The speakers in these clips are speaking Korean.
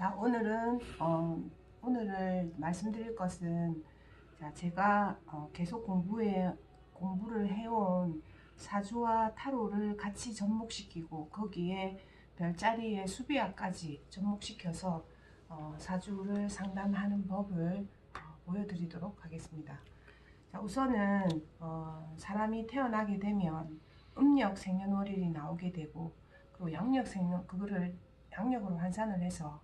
자 오늘은 어, 오늘을 말씀드릴 것은 자 제가 어, 계속 공부해 공부를 해온 사주와 타로를 같이 접목시키고 거기에 별자리의 수비학까지 접목시켜서 어, 사주를 상담하는 법을 어, 보여드리도록 하겠습니다. 자, 우선은 어, 사람이 태어나게 되면 음력 생년월일이 나오게 되고 그리고 양력 생년 그거를 양력으로 환산을 해서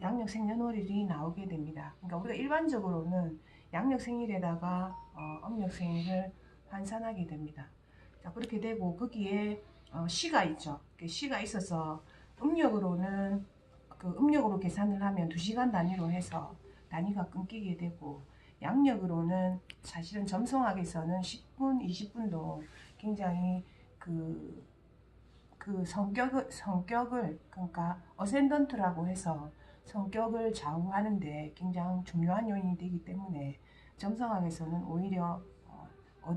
양력 생년월일이 나오게 됩니다. 그러니까 우리가 일반적으로는 양력 생일에다가 어, 음력 생일을 환산하게 됩니다. 자, 그렇게 되고 거기에 어, 시가 있죠. 그 시가 있어서 음력으로는 그 음력으로 계산을 하면 2시간 단위로 해서 단위가 끊기게 되고 양력으로는 사실은 점성학에서는 10분, 20분도 굉장히 그, 그 성격을, 성격을, 그러니까 어센던트라고 해서 성격을 좌우하는데 굉장히 중요한 요인이 되기 때문에 점성학에서는 오히려 어,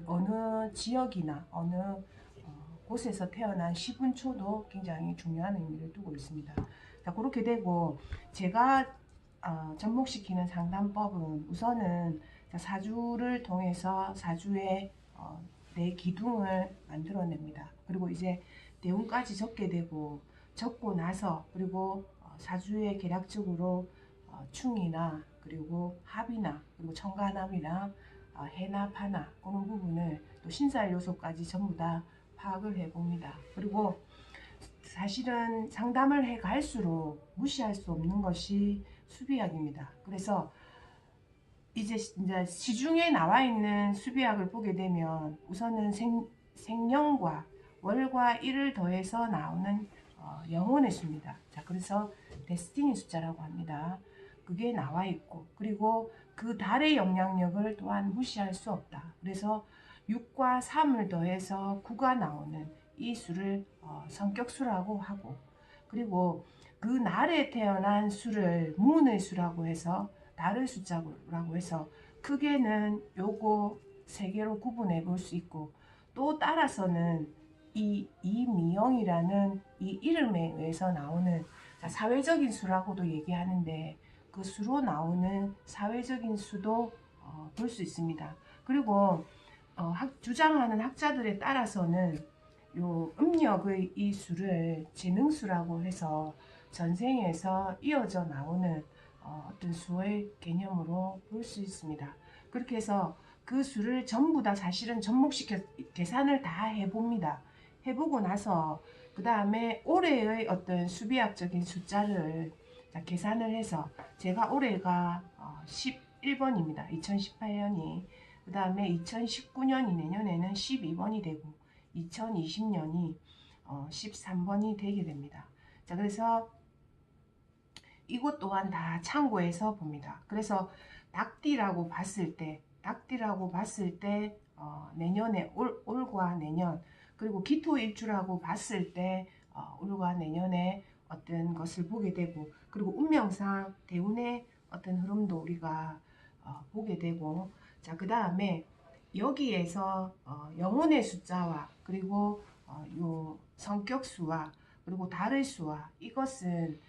어느 지역이나 어느 어, 곳에서 태어난 10분 초도 굉장히 중요한 의미를 두고 있습니다. 자, 그렇게 되고 제가 어, 접목시키는 상담법은 우선은 사주를 통해서 사주의 어, 내 기둥을 만들어냅니다. 그리고 이제 대운까지 적게 되고 적고 나서 그리고 어, 사주의 계략적으로 어, 충이나 그리고 합이나 그리고 청간함이나 어, 해나 파나 그런 부분을 또 신살 요소까지 전부 다 파악을 해봅니다. 그리고 사실은 상담을 해 갈수록 무시할 수 없는 것이 수비학입니다. 그래서 이제 이제 시중에 나와 있는 수비학을 보게 되면 우선은 생, 생년과 월과 일을 더해서 나오는 어, 영혼의 수입니다. 자, 그래서 데스티니 숫자라고 합니다. 그게 나와 있고 그리고 그 달의 영향력을 또한 무시할 수 없다. 그래서 6과 3을 더해서 9가 나오는 이 수를 어, 성격수라고 하고 그리고 그 날에 태어난 수를 무운의 수라고 해서 달의 숫자라고 해서 크게는 요거 세 개로 구분해 볼 수 있고 또 따라서는 이 이미영이라는 이 이름에 의해서 나오는 사회적인 수라고도 얘기하는데 그 수로 나오는 사회적인 수도 어, 볼 수 있습니다. 그리고 어, 학, 주장하는 학자들에 따라서는 요 음력의 이 수를 재능수라고 해서 전생에서 이어져 나오는 어, 어떤 수의 개념으로 볼 수 있습니다. 그렇게 해서 그 수를 전부 다 사실은 접목시켜 계산을 다 해봅니다. 해보고 나서 그 다음에 올해의 어떤 수비학적인 숫자를 계산을 해서 제가 올해가 11번입니다. 2018년이 그 다음에 2019년이 내년에는 12번이 되고 2020년이 13번이 되게 됩니다. 자 그래서 이것 또한 다 참고해서 봅니다. 그래서 닭띠라고 봤을 때 닭띠라고 봤을 때 어, 내년에 올, 올과 내년 그리고 기토 일주라고 봤을 때 어, 올과 내년에 어떤 것을 보게 되고 그리고 운명상 대운의 어떤 흐름도 우리가 어, 보게 되고 자 그 다음에 여기에서 어, 영혼의 숫자와 그리고 어, 요 성격 수와 그리고 달의 수와 이것은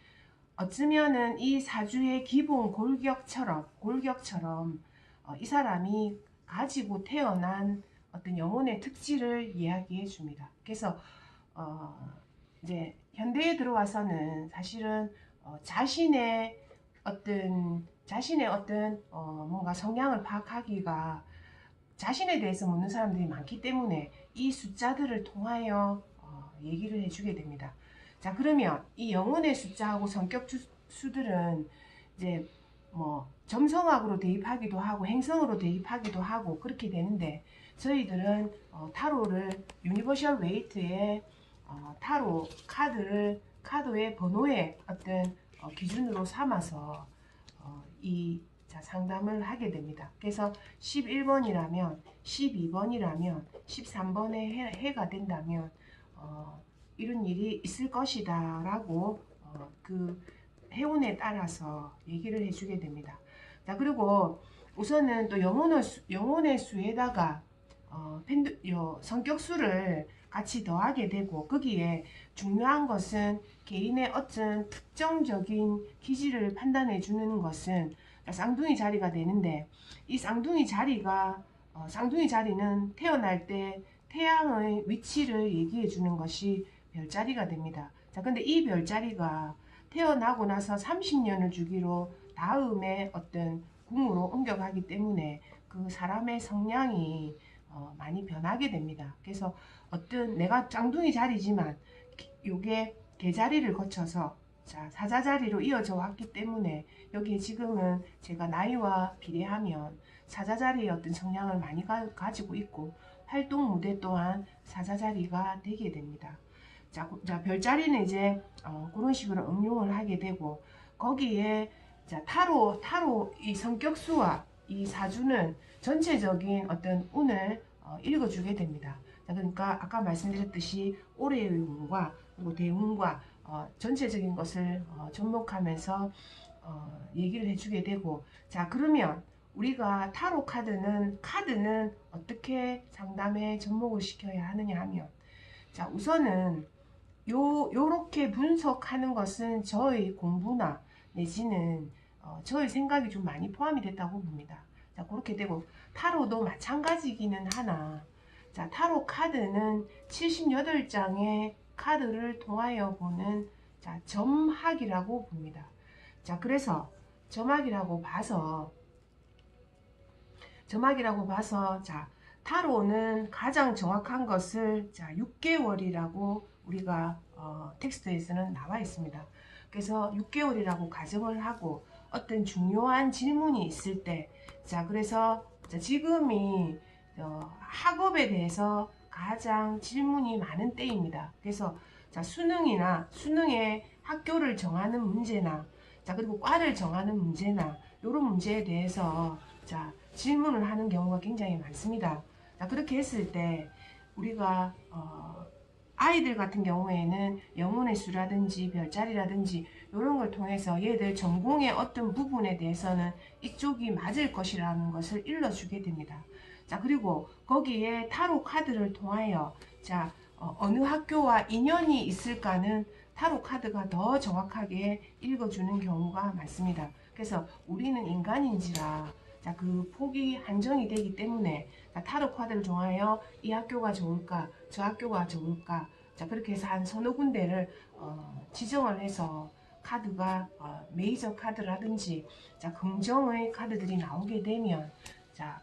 어쩌면은 이 사주의 기본 골격처럼 골격처럼 어, 이 사람이 가지고 태어난 어떤 영혼의 특질을 이야기해 줍니다. 그래서 어, 이제 현대에 들어와서는 사실은 어, 자신의 어떤 자신의 어떤 어, 뭔가 성향을 파악하기가 자신에 대해서 묻는 사람들이 많기 때문에 이 숫자들을 통하여 어, 얘기를 해주게 됩니다. 자 그러면 이 영혼의 숫자하고 성격 수들은 이제 뭐 점성학으로 대입하기도 하고 행성으로 대입하기도 하고 그렇게 되는데 저희들은 어, 타로를 유니버셜 웨이트의 어, 타로 카드를 카드의 번호의 어떤 어, 기준으로 삼아서 어, 이 자, 상담을 하게 됩니다. 그래서 11번이라면 12번이라면 13번에 해, 해가 된다면 어, 이런 일이 있을 것이다 라고 어, 그 해운에 따라서 얘기를 해주게 됩니다. 자 그리고 우선은 또 영혼의, 수, 영혼의 수에다가 어, 펜드, 요 성격수를 같이 더하게 되고 거기에 중요한 것은 개인의 어떤 특정적인 기질을 판단해 주는 것은 쌍둥이 자리가 되는데 이 쌍둥이 자리가 어, 쌍둥이 자리는 태어날 때 태양의 위치를 얘기해 주는 것이 별자리가 됩니다. 자, 근데 이 별자리가 태어나고 나서 30년을 주기로 다음에 어떤 궁으로 옮겨가기 때문에 그 사람의 성향이 어, 많이 변하게 됩니다. 그래서 어떤 내가 쌍둥이 자리지만 요게 개자리를 거쳐서 자 사자 자리로 이어져 왔기 때문에 여기에 지금은 제가 나이와 비례하면 사자 자리의 어떤 성향을 많이 가, 가지고 있고 활동 무대 또한 사자 자리가 되게 됩니다. 자, 자 별자리는 이제 어, 그런 식으로 응용을 하게 되고 거기에 자 타로 타로 이 성격수와 이 사주는 전체적인 어떤 운을 어, 읽어주게 됩니다. 자, 그러니까 아까 말씀드렸듯이 올해의 운과 그리고 대운과 어, 전체적인 것을 어, 접목하면서 어, 얘기를 해주게 되고 자 그러면 우리가 타로 카드는 카드는 어떻게 상담에 접목을 시켜야 하느냐 하면 자 우선은 요 요렇게 분석하는 것은 저의 공부나 내지는 어, 저의 생각이 좀 많이 포함이 됐다고 봅니다. 자 그렇게 되고 타로도 마찬가지기는 하나 자 타로 카드는 78장의 카드를 통하여 보는 자 점학이라고 봅니다. 자 그래서 점학이라고 봐서 점학이라고 봐서 자 타로는 가장 정확한 것을 자 6개월이라고 우리가 어, 텍스트에서는 나와 있습니다. 그래서 6개월이라고 가정을 하고 어떤 중요한 질문이 있을 때 자 그래서 자, 지금이 어, 학업에 대해서 가장 질문이 많은 때입니다. 그래서 자 수능이나 수능에 학교를 정하는 문제나 자 그리고 과를 정하는 문제나 이런 문제에 대해서 자 질문을 하는 경우가 굉장히 많습니다. 자 그렇게 했을 때 우리가 어, 아이들 같은 경우에는 영혼의 수라든지 별자리라든지 이런 걸 통해서 얘들 전공의 어떤 부분에 대해서는 이쪽이 맞을 것이라는 것을 일러주게 됩니다. 자 그리고 거기에 타로 카드를 통하여 자 어, 느 학교와 인연이 있을까는 타로 카드가 더 정확하게 읽어주는 경우가 많습니다. 그래서 우리는 인간인지라 자, 그 폭이 한정이 되기 때문에 자, 타로 카드를 통하여 이 학교가 좋을까, 저 학교가 좋을까, 자 그렇게 해서 한 서너 군데를 어, 지정을 해서 카드가 어, 메이저 카드라든지 자 긍정의 카드들이 나오게 되면 자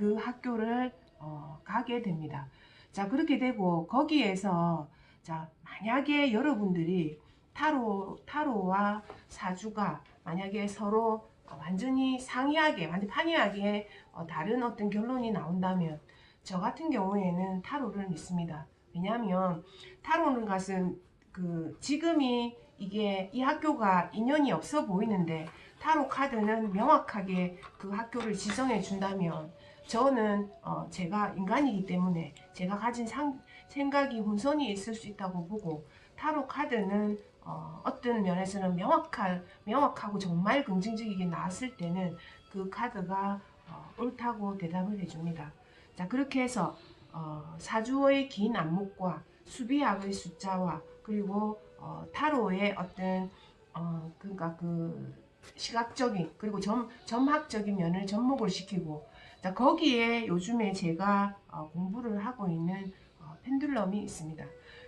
그 학교를 어, 가게 됩니다. 자 그렇게 되고 거기에서 자 만약에 여러분들이 타로 타로와 사주가 만약에 서로 완전히 상이하게 완전 판이하게 어, 다른 어떤 결론이 나온다면 저 같은 경우에는 타로를 믿습니다. 왜냐하면 타로는 것은 그 지금이 이게 이 학교가 인연이 없어 보이는데 타로 카드는 명확하게 그 학교를 지정해 준다면 저는 어 제가 인간이기 때문에 제가 가진 상, 생각이 혼선이 있을 수 있다고 보고 타로 카드는 어, 어떤 면에서는 명확한, 명확하고 정말 긍정적이게 나왔을 때는 그 카드가 어, 옳다고 대답을 해줍니다. 자 그렇게 해서 어, 사주의 긴 안목과 수비학의 숫자와 그리고 어, 타로의 어떤 어, 그러니까 그 시각적인 그리고 점, 점학적인 면을 접목을 시키고 자, 거기에 요즘에 제가 어, 공부를 하고 있는 어, 펜듈럼이 있습니다.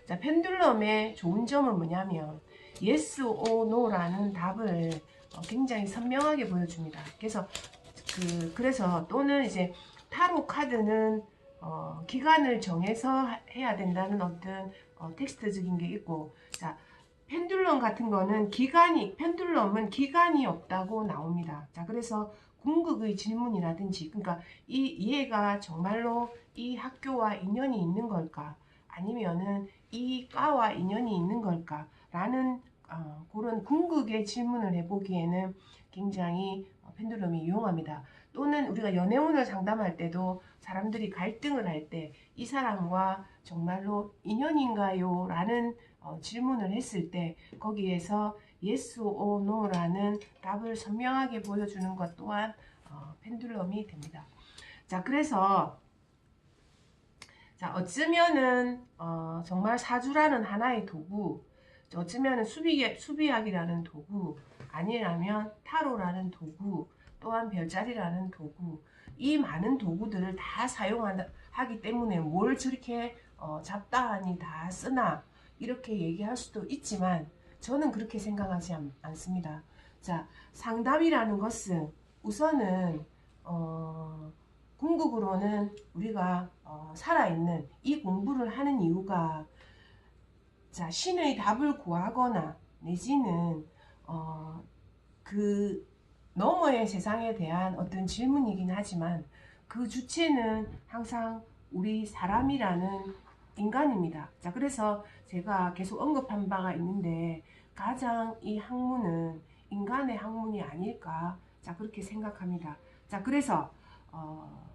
자, 펜듈럼의 좋은 점은 뭐냐면 yes or no라는 답을 어, 굉장히 선명하게 보여줍니다. 그래서 그 그래서 또는 이제 타로 카드는 어, 기간을 정해서 해야 된다는 어떤 어, 텍스트적인 게 있고 자 펜듈럼 같은 거는 기간이 펜듈럼은 기간이 없다고 나옵니다. 자 그래서 궁극의 질문이라든지 그러니까 이 얘가 정말로 이 학교와 인연이 있는 걸까 아니면은 이 과와 인연이 있는 걸까 라는 어, 그런 궁극의 질문을 해보기에는 굉장히 어, 펜듈럼이 유용합니다. 또는 우리가 연애운을 상담할 때도 사람들이 갈등을 할 때 이 사람과 정말로 인연인가요? 라는 어, 질문을 했을 때 거기에서 yes or no라는 답을 선명하게 보여주는 것 또한 어, 펜듈럼이 됩니다. 자 그래서 자, 어쩌면은 어, 정말 사주라는 하나의 도구, 어쩌면은 수비 수비학이라는 도구, 아니라면 타로라는 도구, 또한 별자리라는 도구, 이 많은 도구들을 다 사용하기 때문에 뭘 저렇게 어, 잡다하니 다 쓰나 이렇게 얘기할 수도 있지만 저는 그렇게 생각하지 않, 않습니다. 자, 상담이라는 것은 우선은 어, 궁극으로는 우리가 어, 살아있는 이 공부를 하는 이유가 자 신의 답을 구하거나 내지는 어, 그 너머의 세상에 대한 어떤 질문이긴 하지만 그 주체는 항상 우리 사람이라는 인간입니다. 자 그래서 제가 계속 언급한 바가 있는데 가장 이 학문은 인간의 학문이 아닐까 자 그렇게 생각합니다. 자 그래서 어,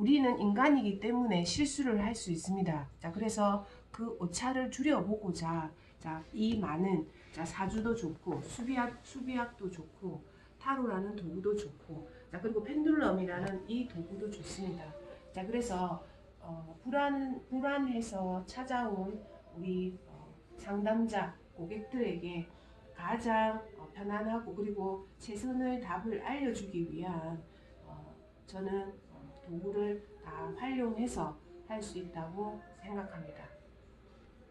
우리는 인간이기 때문에 실수를 할 수 있습니다. 자, 그래서 그 오차를 줄여보고자 자, 이 많은 자, 사주도 좋고 수비학 수비학도 좋고 타로라는 도구도 좋고 자, 그리고 펜듈럼이라는 이 도구도 좋습니다. 자, 그래서 어, 불안 불안해서 찾아온 우리 어, 상담자 고객들에게 가장 어, 편안하고 그리고 최선의 답을 알려주기 위한 어, 저는 도구를 다 활용해서 할 수 있다고 생각합니다.